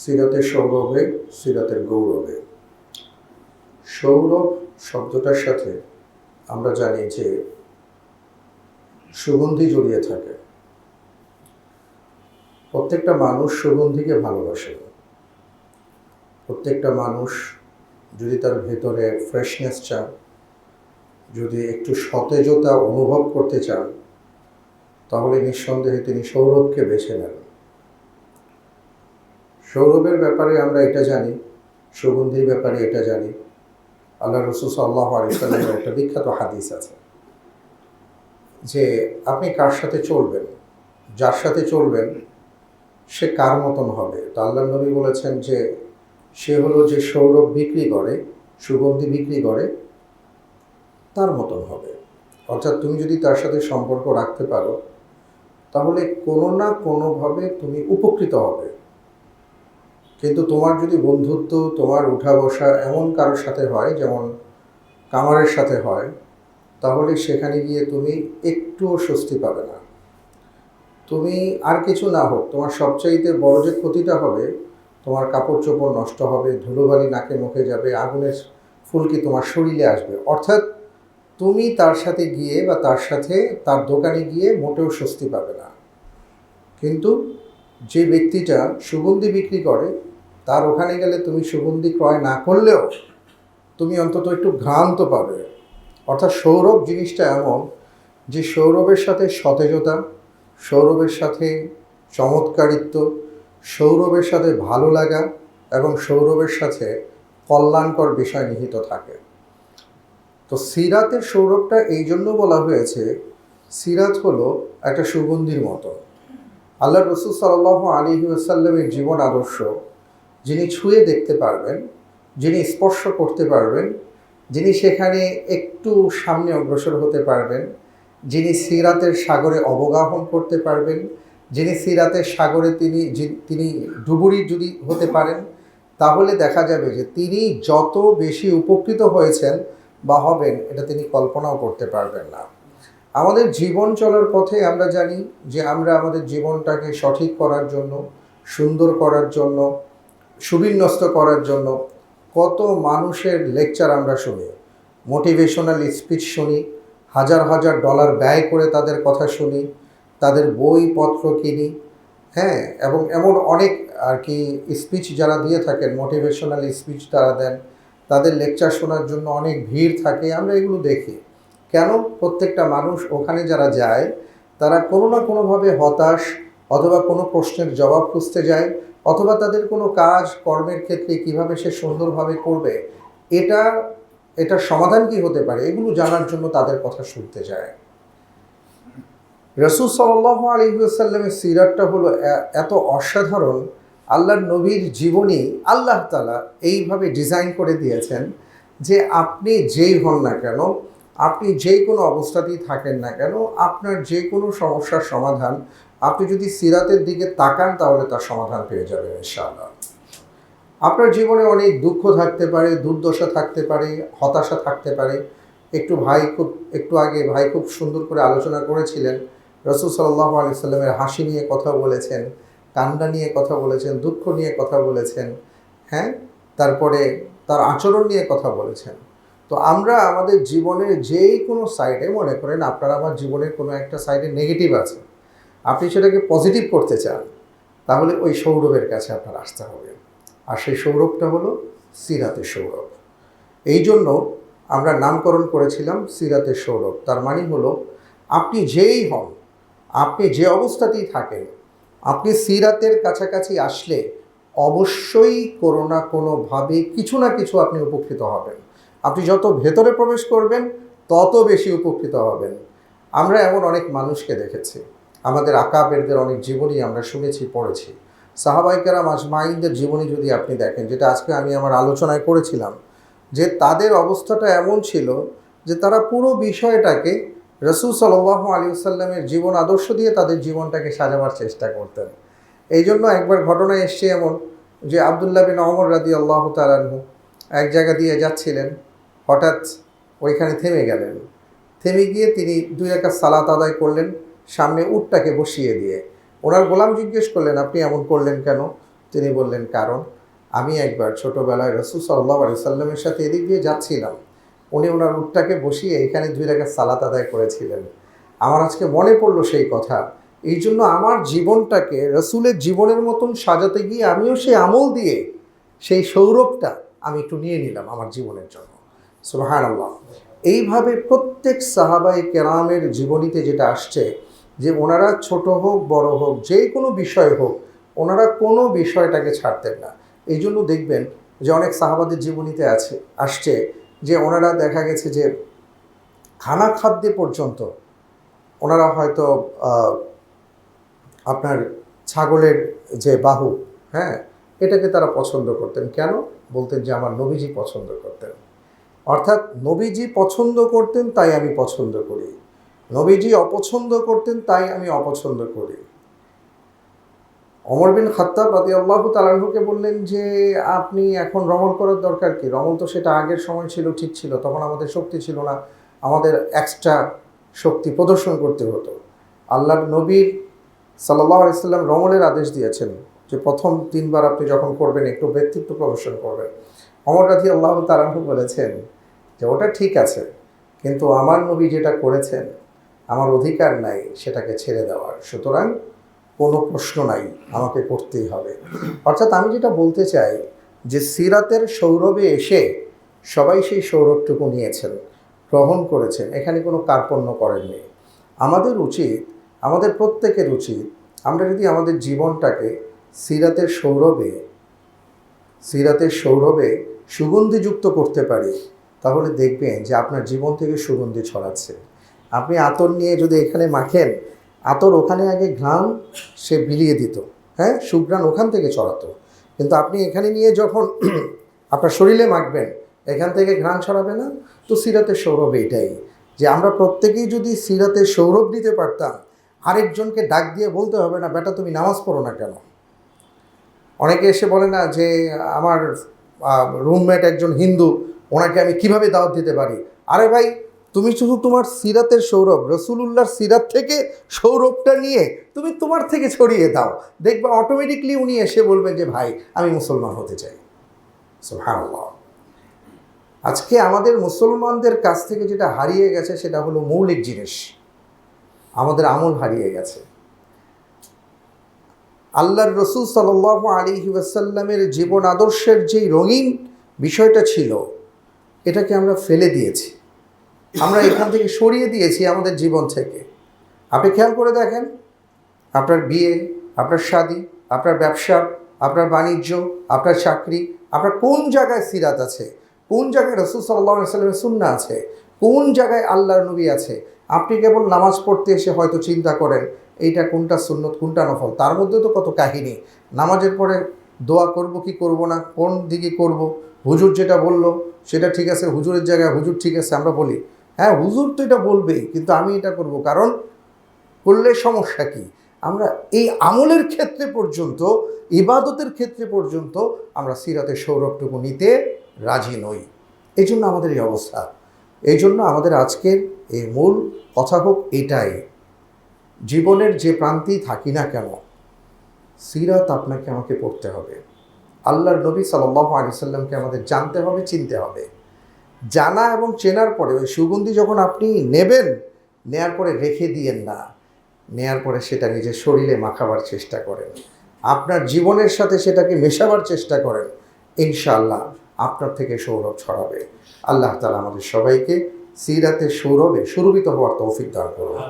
সিরাতের সৌরভে সিরাতের গৌরবে সৌরভ শব্দটার সাথে আমরা জানি যে সুগন্ধি জড়িয়ে থাকে। প্রত্যেকটা মানুষ সুগন্ধিকে ভালোবাসে। প্রত্যেকটা মানুষ যদি তার ভেতরে ফ্রেশনেস চান যদি একটু সতেজতা অনুভব করতে চান তাহলে নিঃসন্দেহে তিনি সৌরভকে বেছে নেন। সৌরভের ব্যাপারে আমরা এটা জানি, সুগন্ধির ব্যাপারে এটা জানি। আল্লাহ রসুল সাল্লাহ আলিয়াল্লামের একটা বিখ্যাত হাদিস আছে যে আপনি কার সাথে চলবেন, যার সাথে চলবেন, সে কার মতন হবে? তা আল্লাহ নবী বলেছেন যে সে হলো যে সৌরভ বিক্রি করে, সুগন্ধি বিক্রি করে, তার মতন হবে। অর্থাৎ তুমি যদি তার সাথে সম্পর্ক রাখতে পারো, তাহলে কোনো না কোনোভাবে তুমি উপকৃত হবে। কিন্তু তোমার যদি বন্ধুত্ব, তোমার উঠা বসা এমন কারোর সাথে হয়, যেমন কামারের সাথে হয়, তাহলে সেখানে গিয়ে তুমি একটুও স্বস্তি পাবে না। তুমি আর কিছু না হোক, তোমার সবচাইতে বড় যে ক্ষতিটা হবে, তোমার কাপড় চোপড় নষ্ট হবে, ধুলোবালি নাকে মুখে যাবে, আগুনের ফুলকি তোমার শরীরে আসবে। অর্থাৎ তুমি তার সাথে গিয়ে বা তার সাথে তার দোকানে গিয়ে মোটেও স্বস্তি পাবে না। কিন্তু যে ব্যক্তিটা সুগন্ধি বিক্রি করে তার ওখানে গেলে তুমি সুগন্ধি ক্রয় না করলেও তুমি অন্তত একটু ঘ্রাণ তো পাবে। অর্থাৎ সৌরভ জিনিসটা এমন যে সৌরভের সাথে সতেজতা, সৌরভের সাথে চমৎকারিত্ব, সৌরভের সাথে ভালো লাগা এবং সৌরভের সাথে কল্যাণকর বিষয় নিহিত থাকে। তো সিরাতের সৌরভটা এই জন্য বলা হয়েছে, সিরাত হলো একটা সুগন্ধির মতো। আল্লাহ রসুল সাল্লাহ আলী আসাল্লামের জীবন আদর্শ। যিনি ছুঁয়ে দেখতে পারবেন, যিনি স্পর্শ করতে পারবেন, যিনি সেখানে একটু সামনে অগ্রসর হতে পারবেন, যিনি সিরাতের সাগরে অবগাহন করতে পারবেন, যিনি সিরাতের সাগরে তিনি তিনি ডুবুরি যদি হতে পারেন, তাহলে দেখা যাবে যে তিনি যত বেশি উপকৃত হয়েছেন বা হবেন, এটা তিনি কল্পনাও করতে পারবেন না। আমাদের জীবন চলার পথে আমরা জানি যে আমরা আমাদের জীবনটাকে সঠিক করার জন্য, সুন্দর করার জন্য সুবিন্যস্ত করার জন্য কত মানুষের লেকচার আমরা শুনি। মোটিভেশনাল স্পিচ শুনি, হাজার হাজার ডলার ব্যয় করে তাদের কথা শুনি, তাদের বইপত্র কিনি হ্যাঁ এবং এমন অনেক আর কি স্পিচ যারা দিয়ে থাকেন মোটিভেশনাল স্পিচ তারা দেন, তাদের লেকচার শোনার জন্য অনেক ভিড় থাকে, আমরা এগুলো দেখি। কেন? প্রত্যেকটা মানুষ ওখানে যারা যায়, তারা কোনো না কোনোভাবে হতাশ অথবা কোনো প্রশ্নের জবাব খুঁজতে যায়, অথবা তাদের কোনো কাজ, কর্মের ক্ষেত্রে কীভাবে সে সুন্দরভাবে করবে, এটা এটার সমাধান কি হতে পারে, এগুলো জানার জন্য তাদের কথা শুনতে যায়। রসুল সাল্লাহ আলহিউসাল্লামের সিরাতটা হলো এত অসাধারণ, আল্লাহর নবীর জীবনী আল্লাহ তালা এইভাবে ডিজাইন করে দিয়েছেন যে আপনি যেই হন না কেন, আপনি যে কোনো অবস্থাতেই থাকেন না কেন, আপনার যে কোনো সমস্যার সমাধান আপনি যদি সিরাতের দিকে তাকান, তাহলে তার সমাধান পেয়ে যাবেন, ইনশাআল্লাহ। আপনার জীবনে অনেক দুঃখ থাকতে পারে, দুর্দশা থাকতে পারে, হতাশা থাকতে পারে। একটু ভাই খুব, একটু আগে ভাই খুব সুন্দর করে আলোচনা করেছিলেন। রসুল সাল্লাহ আলি সাল্লামের হাসি নিয়ে কথা বলেছেন, কান্না নিয়ে কথা বলেছেন, দুঃখ নিয়ে কথা বলেছেন হ্যাঁ? তারপরে তার আচরণ নিয়ে কথা বলেছেন। তো আমরা আমাদের জীবনের যেই কোনো সাইডে মনে করেন আপনারা, আমার জীবনের কোনো একটা সাইডে নেগেটিভ আছে। আপনি সেটাকে পজিটিভ করতে চান, তাহলে ওই সৌরভের কাছে আপনার আসতে হবে। আর সেই সৌরভটা হলো সিরাতের সৌরভ। এই জন্য আমরা নামকরণ করেছিলাম সিরাতের সৌরভ। তার মানে হলো আপনি যেই হন, আপনি যে অবস্থাতেই থাকেন, আপনি সিরাতের কাছাকাছি আসলে অবশ্যই কোনো না কোনোভাবে কিছু না কিছু আপনি উপকৃত হবেন। আপনি যত ভেতরে প্রবেশ করবেন, তত বেশি উপকৃত হবেন। আমরা এমন অনেক মানুষকে দেখেছি। আমাদের আকাবেরদের অনেক জীবনী আমরা শুনেছি, পড়েছি। সাহাবাইকারাম আজমাইনদের জীবনী যদি আপনি দেখেন, যেটা আজকে আমি আমার আলোচনায় করেছিলাম, যে তাদের অবস্থাটা এমন ছিল যে তারা পুরো বিষয়টাকে রসুল সাল্লাহ আলী সাল্লামের জীবন আদর্শ দিয়ে তাদের জীবনটাকে সাজাবার চেষ্টা করতেন। এই জন্য একবার ঘটনা এসছে এমন যে আবদুল্লাহ বিন অমর রাদি আল্লাহ তালানহু এক জায়গা দিয়ে যাচ্ছিলেন, হঠাৎ ওইখানে থেমে গেলেন। থেমে গিয়ে তিনি দুই একা সালাত আদায় করলেন। সামনে উটটাকে বসিয়ে দিয়ে। ওনার গোলাম জিজ্ঞেস করলেন, আপনি এমন করলেন কেন? তিনি বললেন, কারণ আমি একবার ছোটোবেলায় রসুল সাল্লাহ সাল্লামের সাথে এদিক দিয়ে যাচ্ছিলাম। উনি ওনার উটটাকে বসিয়ে এখানে দুই রেখা সালাত আদায় করেছিলেন। আমার আজকে মনে পড়ল সেই কথা। এই জন্য আমার জীবনটাকে রসুলের জীবনের মতন সাজাতে গিয়ে আমিও সেই আমল দিয়ে সেই সৌরভটা আমি একটু নিয়ে নিলাম আমার জীবনের জন্য। আল্লাহ এইভাবে প্রত্যেক সাহাবাই কেরামের জীবনীতে যেটা আসছে যে ওনারা ছোট হোক, বড় হোক, যে কোনো বিষয় হোক, ওনারা কোনো বিষয়টাকে ছাড়তেন না। এই জন্য দেখবেন যে অনেক সাহাবাদের জীবনীতে আছে, আসছে যে ওনারা দেখা গেছে যে খানা খাদ্যে পর্যন্ত ওনারা হয়তো আপনার ছাগলের যে বাহু হ্যাঁ এটাকে তারা পছন্দ করতেন। কেন? বলতেন যে আমার নবীজি পছন্দ করতেন। অর্থাৎ নবীজি পছন্দ করতেন, তাই আমি পছন্দ করি। নবীজি অপছন্দ করতেন, তাই আমি অপছন্দ করি। অমর বিন খাত্তাব রাতি আল্লাহ তালাহুকে বললেন যে, আপনি এখন রমল করার দরকার কি? রমল তো সেটা আগের সময় ছিল, ঠিক ছিল, তখন আমাদের শক্তি ছিল না। আমাদের এক্সট্রা শক্তি প্রদর্শন করতে হতো। আল্লাহর নবীর সাল্লাহ আলাইসাল্লাম রমলের আদেশ দিয়েছেন যে, প্রথম তিনবার আপনি যখন করবেন, একটু ব্যক্তিত্ব প্রদর্শন করবেন। অমর রাধি আল্লাহ তালাহু বলেছেন যে, ওটা ঠিক আছে, কিন্তু আমার নবী যেটা করেছেন আমার অধিকার নাই সেটাকে ছেড়ে দেওয়ার। সুতরাং কোনো প্রশ্ন নাই, আমাকে করতেই হবে। অর্থাৎ আমি যেটা বলতে চাই যে সিরাতের সৌরভে এসে সবাই সেই সৌরভটুকু নিয়েছেন, গ্রহণ করেছেন। এখানে কোনো কার্পণ্য করেননি। আমাদের উচিত, আমাদের প্রত্যেকের উচিত আমরা যদি আমাদের জীবনটাকে সিরাতের সৌরভে সিরাতের সৌরভে সুগন্ধিযুক্ত করতে পারি, তাহলে দেখবেন যে আপনার জীবন থেকে সুগন্ধি ছড়াচ্ছে। আপনি আতর নিয়ে যদি এখানে মাখেন, আতর ওখানে আগে ঘ্রাণ সে বিলিয়ে দিত। হ্যাঁ? সুঘ্রাণ ওখান থেকে ছড়াতো। কিন্তু আপনি এখানে নিয়ে যখন আপনার শরীরে মাখবেন, এখান থেকে ঘ্রাণ ছড়াবে না? তো সিরাতের সৌরভ এটাই যে আমরা প্রত্যেকেই যদি সিরাতের সৌরভ দিতে পারতাম, আরেকজনকে ডাক দিয়ে বলতে হবে না, বেটা, তুমি নামাজ পড়ো না কেন? অনেকে এসে বলে না যে, আমার রুমমেট একজন হিন্দু, ওনাকে আমি কীভাবে দাওয়াত দিতে পারি? আরে ভাই তুমি শুধু তোমার সিরাতের সৌরভ, রসুলুল্লাহর সিরাত থেকে সৌরভটা নিয়ে তুমি তোমার থেকে ছড়িয়ে দাও। দেখবে অটোমেটিকলি উনি এসে বলবেন যে, ভাই, আমি মুসলমান হতে চাই। সুবহানাল্লাহ। আজকে আমাদের মুসলমানদের কাছ থেকে যেটা হারিয়ে গেছে, সেটা হলো মৌলিক জিনিস। আমাদের আমল হারিয়ে গেছে। আল্লাহর রসুল সাল আলী ওয়াসাল্লামের জীবন আদর্শের যেই রঙিন বিষয়টা ছিল, এটাকে আমরা ফেলে দিয়েছি। আমরা এখান থেকে সরিয়ে দিয়েছি আমাদের জীবন থেকে। আপনি খেয়াল করে দেখেন, আপনার বিয়ে, আপনার শাদি, আপনার ব্যবসা, আপনার বাণিজ্য, আপনার চাকরি, আপনার কোন জায়গায় সিরাত আছে, কোন জায়গায় রসুল সাল্লামের সুন্না আছে, কোন জায়গায় আল্লাহর নবী আছে, আপনি কেবল নামাজ পড়তে এসে হয়তো চিন্তা করেন, এইটা কোনটা সুন্নত, কোনটা নফল। তার মধ্যে তো কত কাহিনী। নামাজের পরে দোয়া করব কি করব না, কোন দিকে করব, হুজুর যেটা বলল, সেটা ঠিক আছে, হুজুরের জায়গায় হুজুর ঠিক আছে, আমরা বলি। হ্যাঁ হুজুর তো এটা বলবেই কিন্তু আমি এটা করব। কারণ করলে সমস্যা কি? আমরা এই আমলের ক্ষেত্রে পর্যন্ত, ইবাদতের ক্ষেত্রে পর্যন্ত আমরা সিরাতের সৌরভটুকু নিতে রাজি নই। এই জন্য আমাদের এই অবস্থা। এই জন্য আমাদের আজকের এই মূল কথা হোক এটাই। জীবনের যে প্রান্তেই থাকি না কেন, সিরাত আপনাকে আমাকে পড়তে হবে। আল্লাহর নবী সাল্লাহ আলি সাল্লামকে আমাদের জানতে হবে, চিনতে হবে। জানা এবং চেনার পরে ওই সুগন্ধি যখন আপনি নেবেন, নেয়ার পরে রেখে দিয়েন না, নেয়ার পরে সেটা নিজের শরীরে মাখাবার চেষ্টা করেন। আপনার জীবনের সাথে সেটাকে মেশাবার চেষ্টা করেন। ইনশাআল্লাহ আপনার থেকে সৌরভ ছড়াবে। আল্লাহ তালা আমাদের সবাইকে সিরাতে সৌরভে সুরভিত হওয়ার তৌফিক দান করুন।